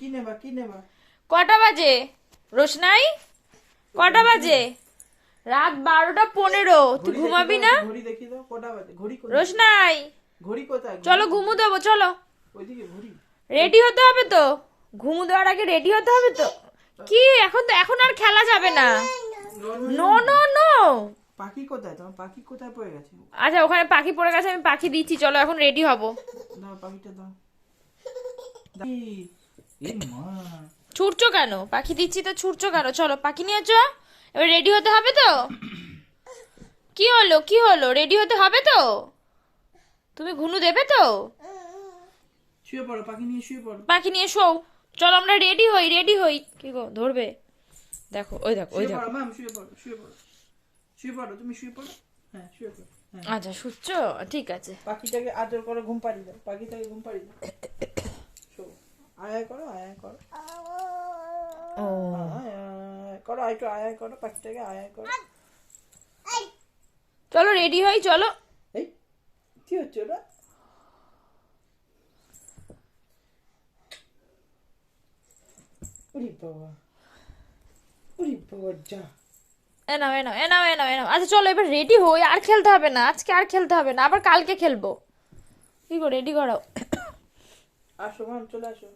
কি নেবা কি নেবা? কটা বাজে? রোশনাই? কটা বাজে? রাত বারোটা পনেরো। তুই ঘুমাবি না? ঘড়ি দেখিয়ে দাও কটা বাজে? ঘড়ি রোশনাই? ঘড়ি কোথায়? চলো ঘুমু দেবো চলো। ওইদিকে ঘড়ি রেডি হতে হবে তো? ঘুমু দেওয়ার আগে রেডি হতে হবে তো? কি? এখন তো এখন আর খেলা যাবে না। No no no. পাখি কোথায়? তোমার পাখি কোথায় পড়ে গেছে? আচ্ছা ওখানে পাখি পড়ে গেছে আমি পাখি দিচ্ছি চলো এখন রেডি হব। দাও পাখিটা দাও। ছুটছো কেন? পাখি দিচ্ছি তো ছুটছো কেন? চলো পাখি নিয়ে চ এবার রেডি হতে হবে তো? কি হলো? কি হলো? রেডি হতে হবে তো? তুমি ঘুনু দেবে তো? শুয়ে পড়ো পাখি নিয়ে শুয়ে পড়ো। পাখি নিয়ে শোও। চলো আমরা রেডি হই রেডি হই। কি গো ধরবে? দেখো ওই দেখো ওই দেখো। শুয়ে পড়ো শুয়ে পড়ো। শুয়ে পড়ো তুমি শুয়ে পড়ো? হ্যাঁ শুয়ে পড়ো হ্যাঁ। আচ্ছা শুচ্ছ? ঠিক আছে। পাখিটাকে আদর করে ঘুম পাড়িয়ে দাও। পাখিটাকে ঘুম পাড়িয়ে দাও। আয়া করো ও আয়, আয় করো একটু আয়া করো পাখিটাকে আয়া করো। চলো রেডি হই চলো। এই কি হচ্ছে ওটা? ওরে বাবা ওরে বাবা যা। এ নাও এ নাও এ নাও এ নাও এ নাও। আচ্ছা চলো এবার রেডি হই আর খেলতে হবে না। আজকে আর খেলতে হবে না আবার কালকে খেলব। কি গো রেডি করো আসো ম্যাম চলে আসো।